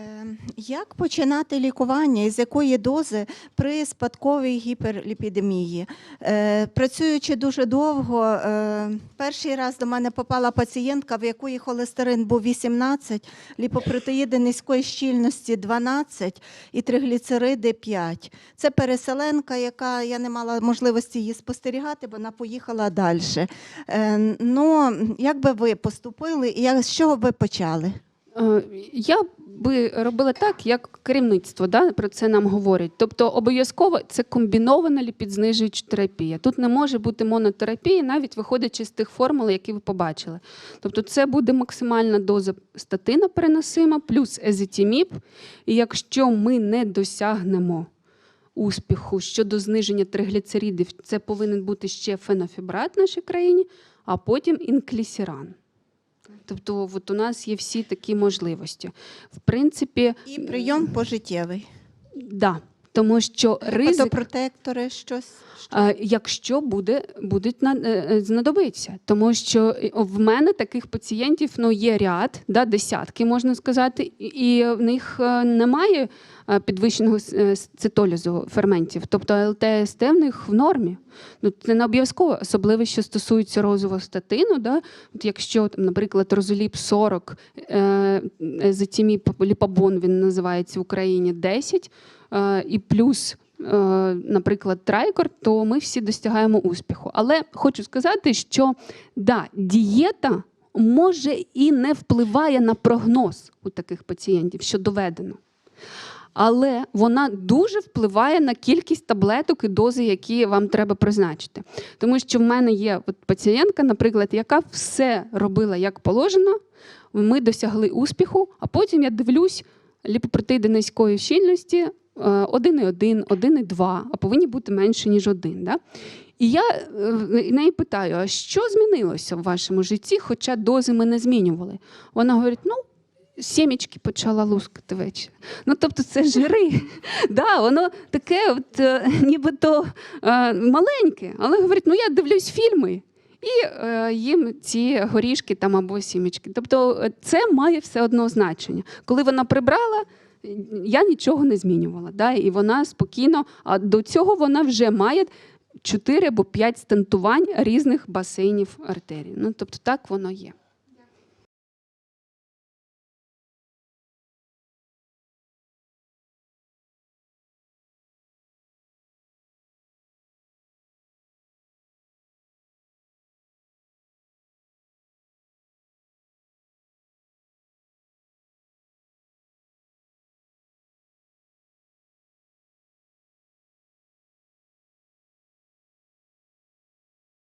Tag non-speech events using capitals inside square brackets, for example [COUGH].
Е, Як починати лікування і з якої дози при спадковій гіперліпідемії? Е, Працюючи дуже довго, е, перший раз до мене попала пацієнтка, в якої холестерин був 18, ліпопротеїди низької щільності 12 і тригліцериди 5. Це переселенка, яка я не мала можливості її спостерігати, бо вона поїхала далі. Ну, як би ви поступили і з чого ви почали? Е, Я би робила так, як керівництво да, про це нам говорить. Тобто обов'язково це комбінована ліпідзнижуюча терапія. Тут не може бути монотерапії, навіть виходячи з тих формул, які ви побачили. Тобто це буде максимальна доза статина переносима, плюс езетіміп. І якщо ми не досягнемо успіху щодо зниження тригліцеридів, це повинен бути ще фенофібрат в нашій країні, а потім інклісіран. Тобто, от у нас є всі такі можливості. В принципі, І прийом пожиттєвий. да, тому що ризик, Фотопротектори, щось. е, якщо буде, будуть е, е, знадобиться. Тому що в мене таких пацієнтів ну, є ряд, да, десятки, можна сказати, і- в них немає підвищеного цитолізу ферментів. Тобто ЛТСТ в них в нормі. Ну, це не обов'язково, особливо, що стосується розового статину. Да? От якщо, там, наприклад, розоліп 40, е, затіміп ліпабон він називається в Україні 10, е, і плюс, е, наприклад, трайкор, то ми всі досягаємо успіху. Але хочу сказати, що да, дієта може і не впливає на прогноз у таких пацієнтів, що доведено. Але вона дуже впливає на кількість таблеток і дози, які вам треба призначити. Тому що в мене є от пацієнтка, наприклад, яка все робила як положено, ми досягли успіху, а потім я дивлюсь ліпопротеїди низької щільності е, 1,1, 1,2, а повинні бути менше, ніж 1. Да? І я е, неї питаю: а що змінилося в вашому житті, хоча дози ми не змінювали? Вона говорить: ну. Сімечки почала лускати ввечері. Ну, тобто це жири. [LAUGHS] да, воно таке, от, е, нібито е, маленьке, але говорить, ну я дивлюсь фільми і е, їм ці горішки там або сімечки. Тобто е, це має все одно значення. Коли вона прибрала, я нічого не змінювала. Да, і вона спокійно, а до цього вона вже має 4 або 5 стентувань різних басейнів артерій. Ну, тобто так воно є.